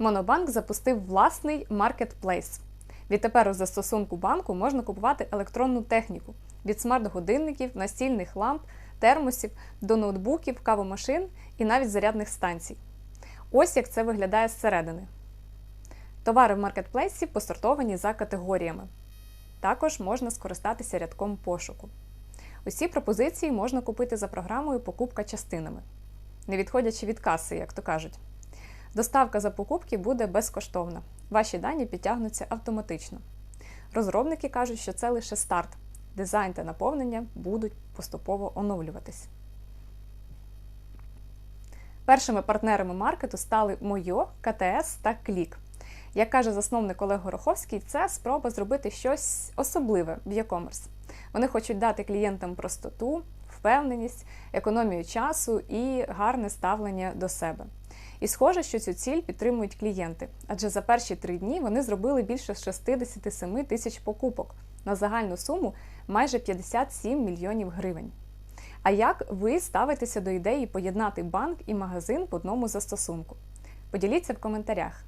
Монобанк запустив власний маркетплейс. Відтепер у застосунку банку можна купувати електронну техніку від смарт-годинників, настільних ламп, термосів до ноутбуків, кавомашин і навіть зарядних станцій. Ось як це виглядає зсередини. Товари в маркетплейсі посортовані за категоріями. Також можна скористатися рядком пошуку. Усі пропозиції можна купити за програмою Покупка частинами, не відходячи від каси, як то кажуть. Доставка за покупки буде безкоштовна. Ваші дані підтягнуться автоматично. Розробники кажуть, що це лише старт. Дизайн та наповнення будуть поступово оновлюватись. Першими партнерами маркету стали Мойо, КТС та Клік. Як каже засновник Олег Гороховський, це спроба зробити щось особливе в e-commerce. Вони хочуть дати клієнтам простоту, впевненість, економію часу і гарне ставлення до себе. І схоже, що цю ціль підтримують клієнти, адже за перші три дні вони зробили більше 67 тисяч покупок на загальну суму майже 57 мільйонів гривень. А як ви ставитеся до ідеї поєднати банк і магазин в одному застосунку? Поділіться в коментарях.